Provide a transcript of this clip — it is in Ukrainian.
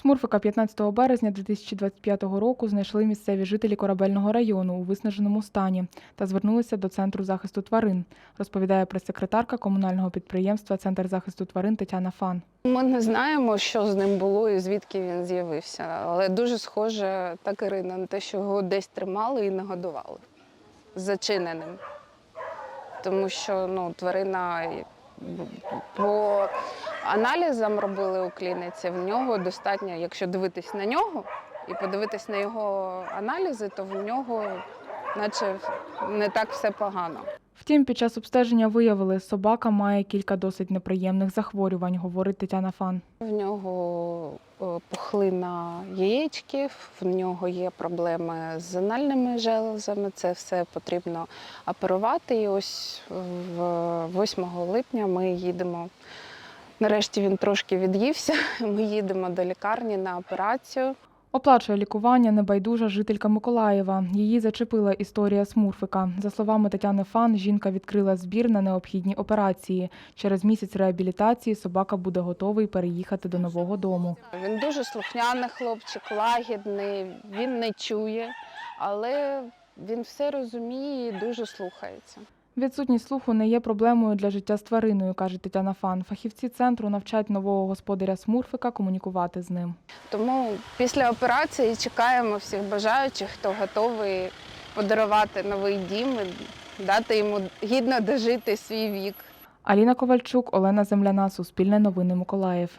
Смурфика 15 березня 2025 року знайшли місцеві жителі корабельного району у виснаженому стані та звернулися до Центру захисту тварин, розповідає прес-секретарка комунального підприємства Центр захисту тварин Тетяна Фан. Ми не знаємо, що з ним було і звідки він з'явився. Але дуже схоже, так Ірина, на те, що його десь тримали і не годували зачиненим. Тому що ну, тварина по аналізам робили у клініці, в нього достатньо, якщо дивитись на нього і подивитись на його аналізи, то в нього наче не так все погано. Втім, під час обстеження виявили, собака має кілька досить неприємних захворювань, говорить Тетяна Фан. В нього е, пухлина яєчків, в нього є проблеми з анальними железами. Це все потрібно оперувати. І ось 8 липня ми їдемо. Нарешті він трошки від'ївся. Ми їдемо до лікарні на операцію. Оплачує лікування небайдужа жителька Миколаєва. Її зачепила історія Смурфика. За словами Тетяни Фан, жінка відкрила збір на необхідні операції. Через місяць реабілітації собака буде готовий переїхати до нового дому. Він дуже слухняний хлопчик, лагідний, він не чує, але він все розуміє і дуже слухається. Відсутність слуху не є проблемою для життя з твариною, каже Тетяна Фан. Фахівці центру навчать нового господаря Смурфика комунікувати з ним. Тому після операції чекаємо всіх бажаючих, хто готовий подарувати новий дім, і дати йому гідно дожити свій вік. Аліна Ковальчук, Олена Земляна, Суспільне новини Миколаїв.